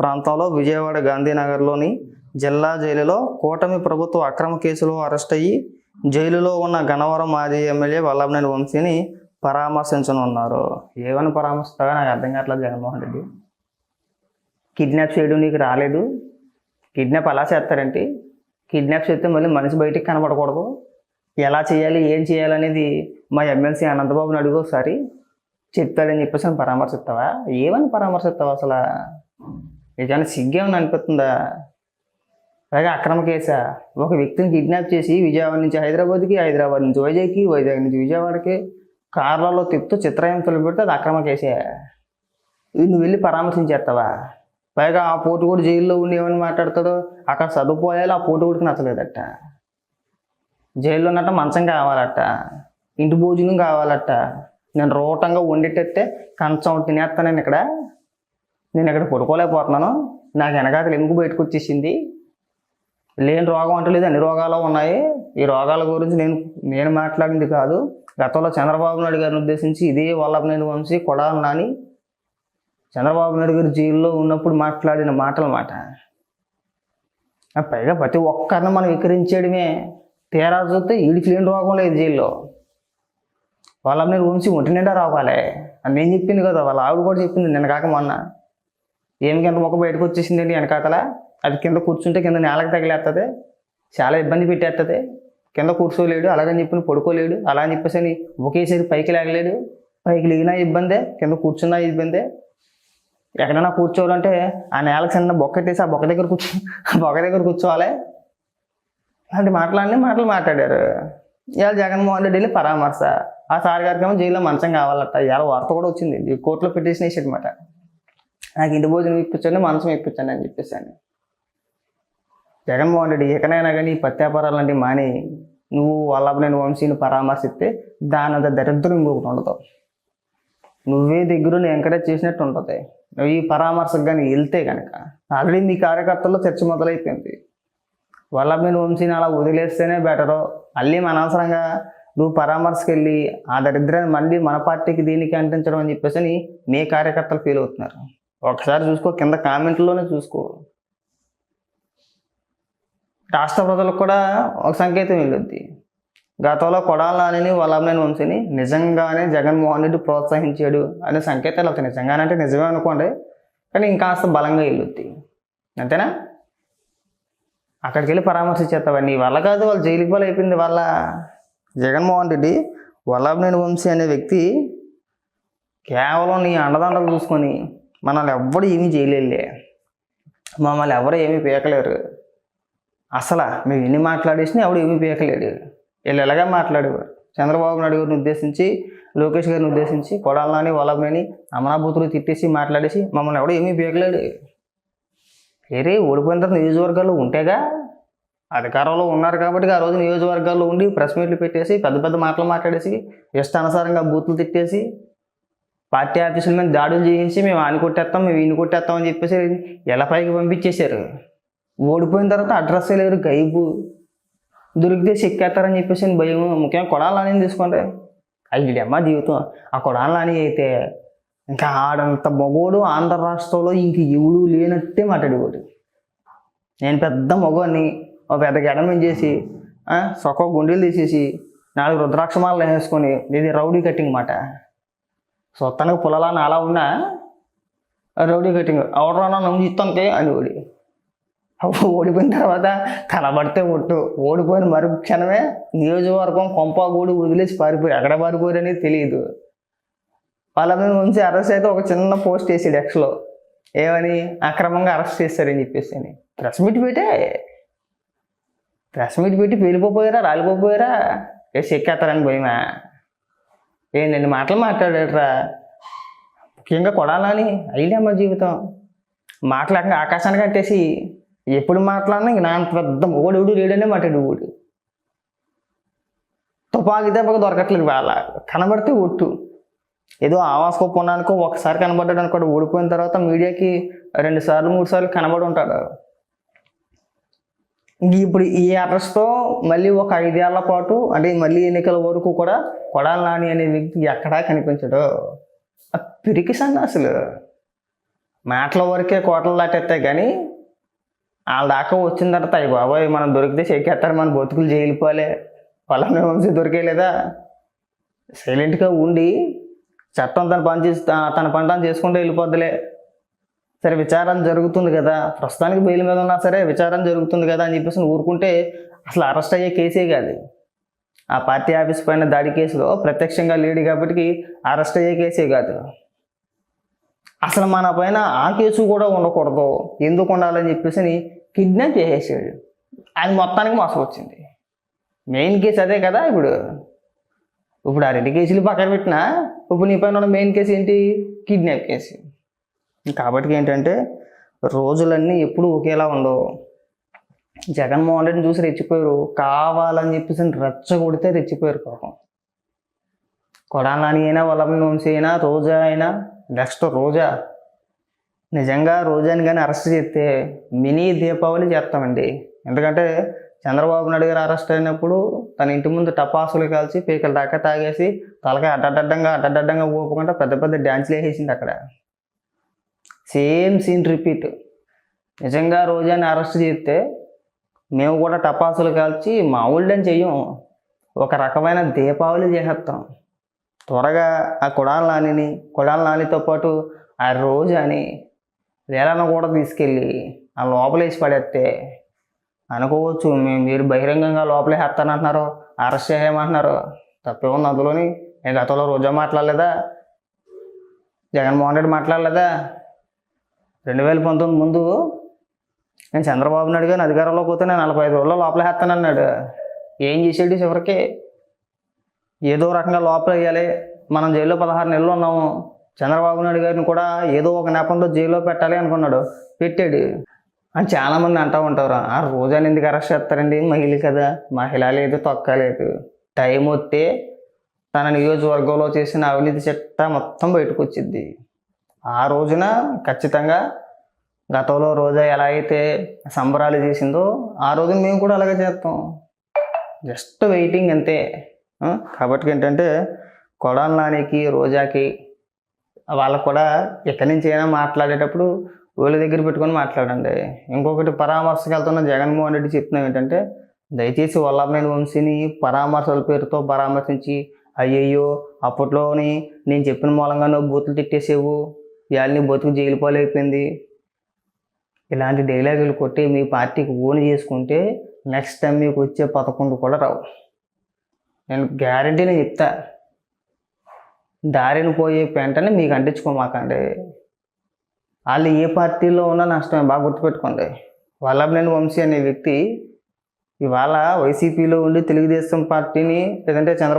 ప్రాంతంలో విజయవాడ గాంధీనగర్లోని జిల్లా జైలులో కూటమి ప్రభుత్వ అక్రమ కేసులో అరెస్ట్ అయ్యి జైలులో ఉన్న గన్నవరం మాజీ ఎమ్మెల్యే వల్లభనేని వంశీని పరామర్శించనున్నారు. ఏమని పరామర్శిస్తావో నాకు అర్థం కావట్లేదు జగన్మోహన్ రెడ్డి. కిడ్నాప్ చేయడం నీకు రాలేదు. కిడ్నాప్ అలా చేస్తారంటే? కిడ్నాప్ చేస్తే మళ్ళీ మనిషి బయటికి కనపడకూడదు ఎలా చేయాలి ఏం చేయాలి అనేది మా ఎమ్మెల్సీ అనంతబాబుని అడుగు ఒకసారి. చెప్తాడని చెప్పేసి పరామర్శిస్తావా? ఏమని పరామర్శిస్తావా అసలు? నిజాన్ని సిగ్గేమని అనిపిస్తుందా? పైగా అక్రమ కేసా? ఒక వ్యక్తిని కిడ్నాప్ చేసి విజయవాడ నుంచి హైదరాబాద్కి హైదరాబాద్ నుంచి వైజాగ్కి వైజాగ్ నుంచి విజయవాడకి కార్లలో తిప్పుతూ చిత్రహింసలు పెడితే అది అక్రమ కేసే. నువ్వు వెళ్ళి పరామర్శించేస్తావా? పైగా ఆ పోటు కూడా జైల్లో ఉండి ఏమని మాట్లాడతాడో అక్కడ చదువుపోయాలి ఆ పోటు కూడా నచ్చలేదట. జైల్లో ఉన్నట్ట మంచం కావాలట. ఇంటి భోజనం కావాలట. నేను రోటంగా వండేటట్టే కంచం తినేస్తాను నేను ఇక్కడ. నేను ఇక్కడ పడుకోలేకపోతున్నాను. నాకు వెనకాతలు ఎముక బయటకు వచ్చేసింది? లేని రోగం అంటలేదు అన్ని రోగాలు ఉన్నాయి. ఈ రోగాల గురించి నేను నేను మాట్లాడింది కాదు. గతంలో చంద్రబాబు నాయుడు గారిని ఉద్దేశించి ఇదే వల్లభనేని వంశీ కొడాలి నాని చంద్రబాబు నాయుడు గారు జైల్లో ఉన్నప్పుడు మాట్లాడిన మాటల మాట పైగా ప్రతి ఒక్కరిని మనం వికరించేయడమే. తీరా చూస్తే వీడికి లేని రోగం లేదు జైల్లో. వాళ్ళ మీద ఉంచి ఒంటి నిండా రావాలి. అని నేను చెప్పింది కదా వాళ్ళ ఆవిడ కూడా చెప్పింది నేను కాక మొన్న. ఏం కింద మొక్క బయటకు వచ్చేసిందండి వెనకాతల? అది కింద కూర్చుంటే కింద నేలకు తగిలేస్తుంది చాలా ఇబ్బంది పెట్టేస్తుంది కింద కూర్చోలేడు అలాగని చెప్పి పడుకోలేడు అలా అని చెప్పేసి అని ఒకేసారి పైకి లేగలేడు. పైకి లేగినా ఇబ్బందే కింద కూర్చున్నా ఇబ్బందే. ఎక్కడైనా కూర్చోవాలంటే ఆ నేల చిన్న బొక్కట్టేసి ఆ బొక్క దగ్గర కూర్చో ఆ బొక్క దగ్గర కూర్చోవాలి. అలాంటి మాటలన్నీ మాటలు మాట్లాడారు. ఇవాళ జగన్మోహన్ రెడ్డి వెళ్ళి పరామర్శ. ఆ సార్ గారికి ఏమో జైల్లో మంచం కావాలట. ఇవాళ వార్త కూడా వచ్చింది. కోర్టులో పిటిషన్ వేసాడనమాట నాకు ఇంటి భోజనం ఇప్పించండి మంచం ఇప్పించండి అని చెప్పేసాను. జగన్మోహన్ రెడ్డి ఎక్కడైనా కానీ పత్యాపారాలు పత్యాపారాలంటే మాని నువ్వు వల్లభనేని వంశీని పరామర్శిస్తే దాని అంత దరిద్రం ఇంకొకటి ఉండదు. నువ్వే దగ్గర ఎంకరేజ్ చేసినట్టు ఉంటుంది. నువ్వు ఈ పరామర్శకు కానీ వెళ్తే కనుక ఆల్రెడీ మీ కార్యకర్తల్లో చర్చ మొదలైపోయింది. వల్లభనేని వంశీని అలా వదిలేస్తేనే బెటరు. మళ్ళీ అనవసరంగా నువ్వు పరామర్శకు వెళ్ళి ఆ దరిద్రాన్ని మళ్ళీ మన పార్టీకి దీనికి అంటించడం అని చెప్పేసి అని మీ కార్యకర్తలు ఫీల్ అవుతున్నారు. ఒకసారి చూసుకో కింద కామెంట్లోనే చూసుకో. రాష్ట్ర ప్రజలకు కూడా ఒక సంకేతం వెళ్ళొద్ది గతంలో కొడాలని వల్లభనేని వంశీని నిజంగానే జగన్మోహన్ రెడ్డి ప్రోత్సహించాడు అనే సంకేతాలు అవుతాయి నిజంగానే అంటే నిజమే అనుకోండి కానీ ఇంకాస్త బలంగా వెళ్ళొద్ది. అంతేనా? అక్కడికి వెళ్ళి పరామర్శించేస్తావా నీ వల్ల కాదు వాళ్ళు జైలుకి పోలే అయిపోయింది వాళ్ళ జగన్మోహన్ రెడ్డి వల్లభనేని వంశీ అనే వ్యక్తి కేవలం నీ అండదండలు చూసుకొని మనల్ని ఎవ్వడు ఏమీ చేయలేలే మమ్మల్ని ఎవరు ఏమీ పీకలేరు. అసలు మేము ఎన్ని మాట్లాడేసినా ఎవడు ఏమీ పీకలేడు. వీళ్ళు ఎలాగా మాట్లాడేవారు. చంద్రబాబు నాయుడు గారిని ఉద్దేశించి లోకేష్ గారిని ఉద్దేశించి కొడాలని వల్లభనేని అమనాభూతులు తిట్టేసి మాట్లాడేసి మమ్మల్ని ఎవడు ఏమీ పీకలేడు. వేరే ఓడిపోయిన తర్వాత నియోజకవర్గాల్లో ఉంటేగా అధికారంలో ఉన్నారు కాబట్టి ఆ రోజు నియోజకవర్గాల్లో ఉండి ప్రెస్ మీట్లు పెట్టేసి పెద్ద పెద్ద మాటలు మాట్లాడేసి ఇష్టానుసారంగా బూతులు తిట్టేసి పార్టీ ఆఫీసుల మీద దాడులు చేయించి మేము ఆని కొట్టేస్తాం మేము ఈయన కొట్టేస్తాం అని చెప్పేసి ఎలా పైకి పంపించేశారు? ఓడిపోయిన తర్వాత అడ్రస్ లేరు గైబు. దొరికితే చెక్కేస్తారని చెప్పేసి భయం. ముఖ్యంగా కొడాలని తీసుకోండి. అయ్యడమ్మా జీవితం. ఆ కొడాలని అయితే ఇంకా ఆడంత మగోడు ఆంధ్ర రాష్ట్రంలో ఇంక ఎవడు లేనట్టే మాట్లాడేవాడు. నేను పెద్ద మగోని ఒక పెద్ద గడమం చేసి సొక్క గుండెలు తీసేసి నాలుగు రుద్రాక్షమాలు వేసుకొని ఇది రౌడీ కట్టింగ్ మాట. సొత్తానికి పొలాలని అలా ఉన్నా రౌడీ కటింగ్ ఎవడరానా నమ్ము ఇస్తాంకే అని ఓడి. అప్పుడు ఓడిపోయిన తర్వాత కనబడితే ఒట్టు. ఓడిపోయిన మరు క్షణమే నియోజకవర్గం కొంపగూడు వదిలేసి పారిపోయి ఎక్కడ పారిపోయారని అనేది తెలియదు వాళ్ళ మీద ఉంచి అరెస్ట్ అయితే ఒక చిన్న పోస్ట్ వేసాడు ఎక్స్లో. ఏమని? అక్రమంగా అరెస్ట్ చేశారని చెప్పేసి అని. ప్రెస్ మీట్ పెట్టే ప్రెస్ మీట్ పెట్టి పేలిపోపోయారా రాలిపోపోయారా? ఏ చెక్కేస్తారని భయమా? ఏంటండి నేను మాటలు మాట్లాడాడురా. ముఖ్యంగా కొడాలని అయిలేమ్మా జీవితం. మాట్లాడక ఆకాశానికి కట్టేసి ఎప్పుడు మాట్లాడినా ఇంక నా అంత పెద్ద ఓడి లేడనే మాట్లాడు ఊడు. తుపాకి దెబ్బకు దొరకట్లేదు వాళ్ళ. కనబడితే ఒట్టు. ఏదో ఆవాస్ పొన్నానికో ఒకసారి కనబడ్డాడు అనుకోడు ఓడిపోయిన తర్వాత మీడియాకి రెండు సార్లు మూడు సార్లు కనబడి ఉంటాడు. ఇప్పుడు ఈ అడ్రస్తో మళ్ళీ ఒక ఐదేళ్ళ పాటు అంటే మళ్ళీ ఎన్నికల వరకు కూడా కొడాలి నాని అనే వ్యక్తి ఎక్కడా కనిపించడు. ఆ పిరికి అసలు మాటల వరకే కోటలు దాటేస్తాయి కానీ వాళ్ళ దాకా వచ్చిన తర్వాత అయ్యి బాబాయ్ మనం దొరికితే చెక్కేస్తారు మన బతుకులు జైలిపోలే పొలం వంశీ దొరికేలేదా సైలెంట్గా ఉండి చట్టం తన పని చేసి తన పని తను చేసుకుంటూ వెళ్ళిపోద్దిలే. సరే విచారణ జరుగుతుంది కదా ప్రస్తుతానికి బెయిల్ మీద ఉన్నా సరే విచారణ జరుగుతుంది కదా అని చెప్పేసి ఊరుకుంటే అసలు అరెస్ట్ అయ్యే కేసే కాదు. ఆ పార్టీ ఆఫీస్ పైన దాడి కేసులో ప్రత్యక్షంగా లేడు కాబట్టి అరెస్ట్ అయ్యే కేసే కాదు. అసలు మన పైన ఆ కేసు కూడా ఉండకూడదు. ఎందుకు ఉండాలని చెప్పేసి కిడ్నాప్ చేసేసాడు. అది మొత్తానికి మోసం వచ్చింది. మెయిన్ కేసు అదే కదా ఇప్పుడు. ఇప్పుడు ఆ రెండు కేసులు పక్కన పెట్టినా ఇప్పుడు నీ పైన ఉన్న మెయిన్ కేసు ఏంటి? Kidnap case. కాబట్టి ఏంటంటే రోజులన్నీ ఎప్పుడు ఒకేలా ఉండవు. జగన్మోహన్ రెడ్డిని చూసి రెచ్చిపోయారు. కావాలని చెప్పేసి రెచ్చగొడితే రెచ్చిపోయారు పాపం. కొడాలని అయినా వాళ్ళ నుంచి అయినా రోజా అయినా నెక్స్ట్ రోజా. నిజంగా రోజాని కానీ అరెస్ట్ చేస్తే మినీ దీపావళి చేస్తామండి. ఎందుకంటే చంద్రబాబు నాయుడు గారు అరెస్ట్ అయినప్పుడు తన ఇంటి ముందు టపాసులు కాల్చి పీకల దాకా తాగేసి తలకాయ అడ్డడ్డంగా అడ్డడ్డంగా ఊపకుండా పెద్ద పెద్ద డ్యాన్స్లు వేసేసింది అక్కడ. Same scene repeat. నిజంగా రోజాని అరెస్ట్ చేస్తే మేము కూడా టపాసులు కాల్చి మా ఊళ్ళని చెయ్యం ఒక రకమైన దీపావళి చేసేస్తాం. త్వరగా ఆ కుడాల నానిని కుడాల నానితో పాటు ఆ రోజు అని వేళను కూడా తీసుకెళ్ళి ఆ లోపలేసి పడేస్తే అనుకోవచ్చు మేము మీరు బహిరంగంగా లోపలే వేస్తానంటున్నారు అరెస్ట్ చేయమంటున్నారు తప్పే ఉంది అందులోని. నేను గతంలో రోజా మాట్లాడలేదా? జగన్మోహన్ రెడ్డి మాట్లాడలేదా? రెండు వేల పంతొమ్మిది ముందు నేను చంద్రబాబు నాయుడు గారిని అధికారంలోకి పోతే నేను నలభై ఐదు రోజుల్లో లోపల వేస్తానన్నాడు ఏం చేసాడు చివరికి? ఏదో రకంగా లోపల వేయాలి. మనం జైల్లో పదహారు నెలలు ఉన్నాము. చంద్రబాబు నాయుడు గారిని కూడా ఏదో ఒక నెపంతో జైల్లో పెట్టాలి అనుకున్నాడు. పెట్టాడు. అని చాలామంది అంటూ ఉంటారు. ఆ రోజాని ఎందుకు అరెస్ట్ చేస్తారండి? మహిళ కదా. మహిళ లేదు తొక్క లేదు. టైం వస్తే తన నియోజకవర్గంలో చేసిన అవినీతి చట్ట మొత్తం బయటకు వచ్చింది ఆ రోజున ఖచ్చితంగా గతంలో రోజా ఎలా అయితే సంబరాలు చేసిందో ఆ రోజున మేము కూడా అలాగే చేస్తాం. జస్ట్ వెయిటింగ్ అంతే. కాబట్టి ఏంటంటే కొడాల నానికి రోజాకి వాళ్ళకు కూడా ఎక్కడి నుంచి అయినా మాట్లాడేటప్పుడు వీళ్ళ దగ్గర పెట్టుకొని మాట్లాడండి. ఇంకొకటి పరామర్శకు వెళ్తున్న జగన్మోహన్ రెడ్డి చెప్తున్నాం ఏంటంటే దయచేసి వల్లభనేని వంశీని పరామర్శల పేరుతో పరామర్శించి అయ్యయ్యో అప్పట్లోని నేను చెప్పిన మూలంగా నువ్వు బూతులు తిట్టేసేవు. ఇవాళ బతుకు జైలు పాలైపోయింది. ఇలాంటి డైలాగులు కొట్టి మీ పార్టీకి ఓన్ చేసుకుంటే నెక్స్ట్ టైం మీకు వచ్చే పదకొండు కూడా రావు. నేను గ్యారంటీని చెప్తా. దారిని పోయే పెంటని మీకు అంటించుకోమాకండి. వాళ్ళు ఏ పార్టీలో ఉన్నా నష్టమే బాగా గుర్తుపెట్టుకోండి. వల్లభనేని వంశీ అనే వ్యక్తి ఇవాళ వైసీపీలో ఉండి తెలుగుదేశం పార్టీని లేదంటే చంద్ర